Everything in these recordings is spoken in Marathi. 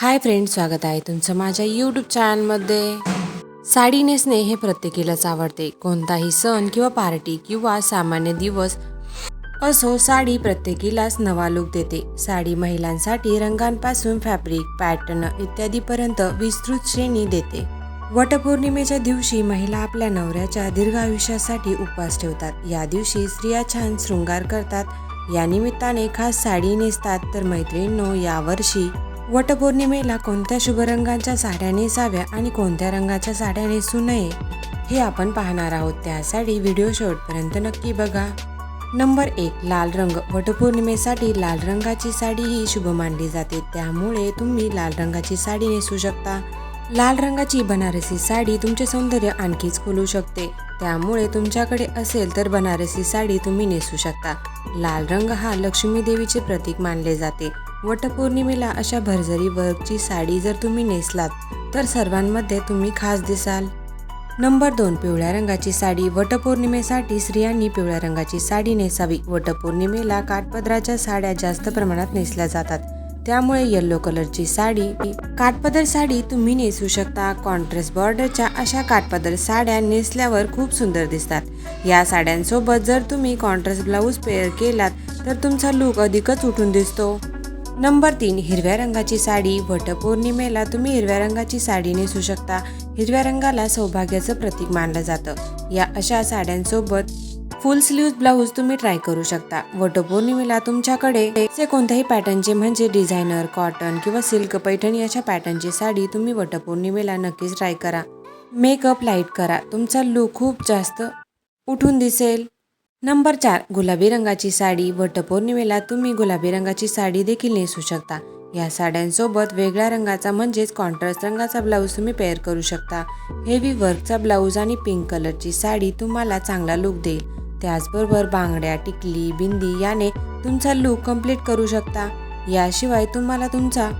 हाय फ्रेंड स्वागत आहे तुमचं माझ्या यूट्यूब चॅनलमध्ये साडी नेसणे हे प्रत्येकीलाच आवडते. कोणताही सण किंवा पार्टी किंवा सामान्य दिवस असो साडी प्रत्येकीलाच नवा लुक देते. साडी महिलांसाठी रंगांपासून फॅब्रिक पॅटर्न इत्यादीपर्यंत विस्तृत श्रेणी देते. वटपौर्णिमेच्या दिवशी महिला आपल्या नवऱ्याच्या दीर्घ आयुष्यासाठी उपवास ठेवतात. या दिवशी स्त्रिया छान शृंगार करतात. या निमित्ताने खास साडी नेसतात. तर मैत्रिणींनो यावर्षी वटपौर्णिमेला कोणत्या शुभ रंगाच्या साड्या नेसाव्या आणि कोणत्या रंगाच्या साड्या नेसू नये हे आपण पाहणार आहोत. त्यासाठी व्हिडिओ शेवटपर्यंत नक्की बघा. नंबर एक लाल रंग. वटपौर्णिमेसाठी लाल रंगाची साडी ही शुभ मानली जाते. त्यामुळे तुम्ही लाल रंगाची साडी नेसू शकता. लाल रंगाची बनारसी साडी तुमचे सौंदर्य आणखीच खोलू शकते. त्यामुळे तुमच्याकडे असेल तर बनारसी साडी तुम्ही नेसू शकता. लाल रंग हा लक्ष्मी देवीचे प्रतीक मानले जाते. वटपौर्णिमेला अशा भरजरी वर्कची साडी जर तुम्ही नेसलात तर सर्वांमध्ये तुम्ही खास दिसाल. नंबर दोन पिवळ्या रंगाची साडी. वटपौर्णिमेसाठी स्त्रियांनी पिवळ्या रंगाची साडी नेसावी. वटपौर्णिमेला काठपदराच्या साड्या जास्त प्रमाणात नेसल्या जातात. त्यामुळे येल्लो कलरची साडी काठपदर साडी तुम्ही नेसू शकता. कॉन्ट्रास्ट बॉर्डरच्या अशा काठपदर साड्या नेसल्यावर खूप सुंदर दिसतात. या साड्यांसोबत जर तुम्ही कॉन्ट्रास्ट ब्लाऊज पेअर केलात तर तुमचा लुक अधिकच उठून दिसतो. नंबर तीन हिरव्या रंगाची साडी वटपौर्णिमेला तुम्ही हिरव्या रंगाची साडी नेसू शकता. हिरव्या रंगाला सौभाग्याचं प्रतीक मानलं जातं. या अशा साड्यांसोबत फुल स्लीव्ह ब्लाऊज तुम्ही ट्राय करू शकता. वटपौर्णिमेला तुमच्याकडे असे कोणत्याही पॅटर्नचे म्हणजे डिझायनर कॉटन किंवा सिल्क पैठणी अशा पॅटर्नची साडी तुम्ही वटपौर्णिमेला नक्कीच ट्राय करा. मेकअप लाइट करा. तुमचा लुक खूप जास्त उठून दिसेल. नंबर चार गुलाबी रंगाची साडी वटपौर्णिमेला तुम्ही गुलाबी रंगाची साडी देखील नेसू शकता. या साड्यांसोबत वेगळ्या रंगाचा म्हणजेच कॉन्ट्रास्ट रंगाचा ब्लाऊज तुम्ही पेअर करू शकता. हेवी वर्कचा ब्लाऊज आणि पिंक कलरची साडी तुम्हाला चांगला लुक देईल. त्याचबरोबर बांगड्या टिकली बिंदी याने तुमचा लुक कंप्लीट करू शकता. याशिवाय तुम्हाला तुमचा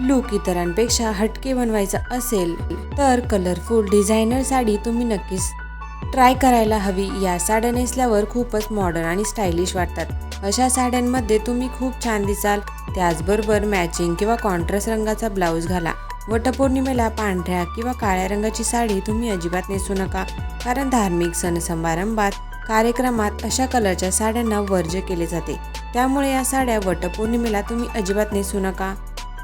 लुक इतरांपेक्षा हटके बनवायचा असेल तर कलरफुल डिझायनर साडी तुम्ही नक्कीच ट्राय करायला हवी. या साड्या नेसल्यावर खूपच मॉडर्न आणि स्टायलिश वाटतात. अशा साड्यांमध्ये तुम्ही खूप छान दिसाल. त्याचबरोबर मॅचिंग किंवा कॉन्ट्रास्ट रंगाचा ब्लाऊज घाला. वटपौर्णिमेला पांढऱ्या किंवा काळ्या रंगाची साडी तुम्ही अजिबात नेसू नका. कारण धार्मिक सण समारंभात कार्यक्रमात अशा कलरच्या साड्यांना वर्ज्य केले जाते. त्यामुळे या साड्या वटपौर्णिमेला तुम्ही अजिबात नेसू नका.